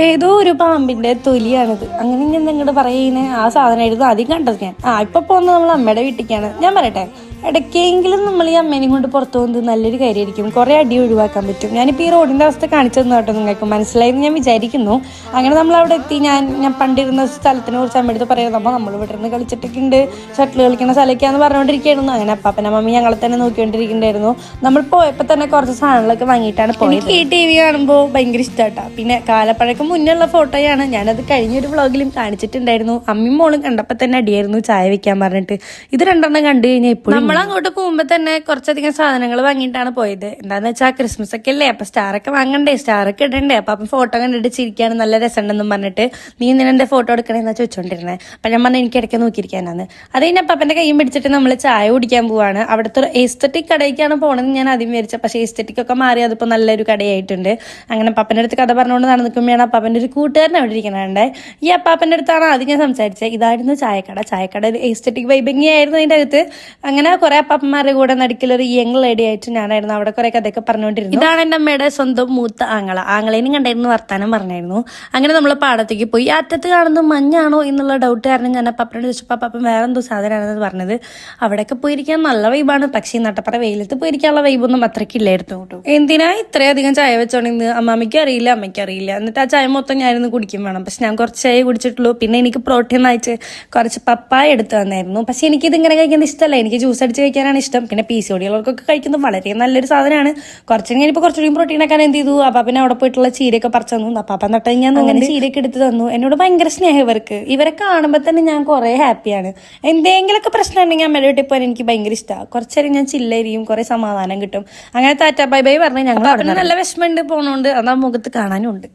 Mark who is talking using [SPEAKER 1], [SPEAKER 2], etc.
[SPEAKER 1] ഏതോ ഒരു പാമ്പിന്റെ തൊലിയാണിത്. അങ്ങനെ ഞാൻ നിങ്ങളുടെ പറയുന്നേ ആ സാധനമായിരുന്നു ആദ്യം കണ്ടത് ഞാൻ. ആ ഇപ്പൊ പോകുന്നത് നമ്മൾ അമ്മയുടെ വീട്ടിലേക്കാണ്. ഞാൻ പറയട്ടെ ഇടയ്ക്കെങ്കിലും നമ്മൾ ഈ അമ്മേനെയും കൊണ്ട് പുറത്തു പോകുന്നത് നല്ലൊരു കാര്യമായിരിക്കും. കുറേ അടി ഒഴിവാക്കാൻ പറ്റും. ഞാനിപ്പോൾ ഈ റോഡിന്റെ അവസ്ഥ കാണിച്ചു തന്നു കേട്ടോ നിങ്ങൾക്ക് മനസ്സിലായെന്ന് ഞാൻ വിചാരിക്കുന്നു. അങ്ങനെ നമ്മൾ അവിടെ എത്തി ഞാൻ ഞാൻ പണ്ടിരുന്ന സ്ഥലത്തിനെ കുറിച്ച് അമ്മയെടുത്ത് പറയുന്നത് അപ്പോൾ നമ്മൾ ഇവിടെ നിന്ന് കളിച്ചിട്ടൊക്കെ ഉണ്ട്. ഷട്ടിൽ കളിക്കുന്ന സ്ഥലമൊക്കെയാന്ന് പറഞ്ഞുകൊണ്ടിരിക്കുകയായിരുന്നു. അങ്ങനെ അപ്പാപ്പന മമ്മി ഞങ്ങളെ തന്നെ നോക്കിക്കൊണ്ടിരിക്കുന്നുണ്ടായിരുന്നു. നമ്മൾ പോയപ്പോൾ തന്നെ കുറച്ച് സാധനങ്ങളൊക്കെ വാങ്ങിയിട്ടാണ് പോയത്. എനിക്ക് ഈ ടി വി കാണുമ്പോൾ ഭയങ്കര ഇഷ്ടമാട്ടാ പിന്നെ കാലപ്പഴക്കം മുന്നുള്ള ഫോട്ടോയാണ്. ഞാനത് കഴിഞ്ഞൊരു വ്ളോഗിലും കാണിച്ചിട്ടുണ്ടായിരുന്നു. അമ്മയും മോളും കണ്ടപ്പോൾ തന്നെ അടിയായിരുന്നു ചായ വെക്കാൻ പറഞ്ഞിട്ട്. ഇത് രണ്ടെണ്ണം കണ്ടു കഴിഞ്ഞാൽ എപ്പോഴും നമ്മൾ അങ്ങോട്ട് തന്നെ കുറച്ചധികം സാധനങ്ങൾ വാങ്ങിയിട്ടാണ് പോയത്. എന്താന്ന് വെച്ചാൽ ക്രിസ്മസ് ഒക്കെ അല്ലേ? അപ്പൊ സ്റ്റാർ ഒക്കെ വാങ്ങണ്ടേ? സ്റ്റാർ ഒക്കെ ഇടണ്ടേ? അപ്പൊ അപ്പം ഫോട്ടോ കണ്ടിട്ട് ചിരിക്കാണ് നല്ല രസമുണ്ടെന്നും പറഞ്ഞിട്ട് നീ ഇന്നലെ എന്റെ ഫോട്ടോ എടുക്കണേന്നാ ചോദിച്ചോണ്ടിരുന്നത് അപ്പൊ ഞാൻ പറഞ്ഞ എനിക്ക് ഇടയ്ക്ക് നോക്കിയിരിക്കാനാണ് അത് കഴിഞ്ഞ പപ്പന്റെ കൈയും പിടിച്ചിട്ട് നമ്മൾ ചായ കുടിക്കാൻ പോവാണ്. അവിടുത്തെ എസ്തറ്റിക് കടയ്ക്കാണ് പോണെന്ന് ഞാൻ ആദ്യം വിചാരിച്ചത് പക്ഷെ എസ്തറ്റിക് ഒക്കെ മാറി അതിപ്പോൾ നല്ലൊരു കടയായിട്ടുണ്ട്. അങ്ങനെ പപ്പന്റെ അടുത്ത് കഥ പറഞ്ഞുകൊണ്ട് നടന്നു നിൽക്കുമ്പോഴാണ് അപ്പാപ്പന്റെ ഒരു കൂട്ടുകാരൻ അവിടെ ഇരിക്കണേ ഈ അപ്പാപ്പന്റെ അടുത്താണ് ആദ്യം ഞാൻ സംസാരിച്ചത് ഇതായിരുന്നു ചായക്കട. ചായക്കട എസ്തറ്റിക് വൈബിങ്ങിയായിരുന്നു ആയിരുന്നു അതിന്റെ അകത്ത്? അങ്ങനെ കുറെ അപ്പാപ്പന്മാരുടെ കൂടെ നടുക്കിലൊരു യങ് ലേഡി ആയിട്ട് ഞാനായിരുന്നു. അവിടെ കുറെ കഥയൊക്കെ പറഞ്ഞുകൊണ്ടിരുന്നു ഇതാണ് എന്റെ അമ്മയുടെ സ്വന്തം മൂത്ത ആങ്ങള. ആങ്ങളേനും കണ്ടായിരുന്നു വർത്താനം പറഞ്ഞായിരുന്നു. അങ്ങനെ നമ്മൾ പാടത്തേക്ക് പോയി. അറ്റത്ത് കാണുന്നത് മഞ്ഞാണോ എന്നുള്ള ഡൗട്ട് കാരണം ഞാൻ അപ്പാപ്പനോട് ചോദിച്ചപ്പോൾ അപ്പാപ്പൻ വേറെ എന്തോ സാധനമാണെന്ന് പറഞ്ഞത്. അവിടെയൊക്കെ പോയിരിക്കാൻ നല്ല വൈബാണ് പക്ഷേ ഈ നട്ടപ്പറ വെയിലത്ത് പോയിരിക്കാനുള്ള വൈബൊന്നും അത്രയ്ക്കില്ലായിരുന്നു കേട്ടോ. എന്തിനാ ഇത്രയധികം ചായ വെച്ചോണ്ടിന്ന് അമ്മാമ്മയ്ക്ക് അറിയില്ല അമ്മയ്ക്ക് അറിയില്ല. എന്നിട്ട് ആ ചായ മൊത്തം ഞാനിന്ന് കുടിക്കും വേണം. പക്ഷെ ഞാൻ കുറച്ച് ചായ കുടിച്ചിട്ടുള്ളൂ. പിന്നെ എനിക്ക് പ്രോട്ടീൻ ആയിട്ട് കുറച്ച് പപ്പായ എടുത്തു വന്നായിരുന്നു പക്ഷെ എനിക്ക് ഇത് ഇങ്ങനെ കഴിക്കുന്നത് ഇഷ്ടമല്ല. എനിക്ക് ജ്യൂസ് അടിച്ച് കഴിക്കാനാണ് ഇഷ്ടം. പിന്നെ പി സി ഒടികൾക്കൊക്കെ കഴിക്കുന്നത് വളരെ നല്ലൊരു സാധനമാണ്. കുറച്ചും കഴിഞ്ഞപ്പോൾ കുറച്ചുകൂടി പ്രോട്ടീൻ ആക്കാൻ എന്ത് ചെയ്തു? അപ്പം പിന്നെ അവിടെ പോയിട്ടുള്ള ചീരയൊക്കെ പറിച്ചു തന്നു. അപ്പം നട്ട ഞാൻ അങ്ങനെ ചീരയൊക്കെ എടുത്ത് തന്നു. എന്നോട് ഭയങ്കര സ്നേഹം ഇവർക്ക്. ഇവരെ കാണുമ്പോൾ തന്നെ ഞാൻ കുറേ ഹാപ്പിയാണ് എന്തെങ്കിലുമൊക്കെ പ്രശ്നം ഉണ്ടെങ്കിൽ അമ്മയുടെ വീട്ടിൽ പോകാൻ എനിക്ക് ഭയങ്കര ഇഷ്ടമാണ് കുറച്ചേരം ഞാൻ ചില്ലായിരിക്കും കുറേ സമാധാനം കിട്ടും. അങ്ങനെ താറ്റ ബൈ ബൈ പറഞ്ഞ് ഞങ്ങൾ നല്ല വിഷമമുണ്ട് പോകണോണ്ട് അതാ മുഖത്ത് കാണാനും ഉണ്ട്.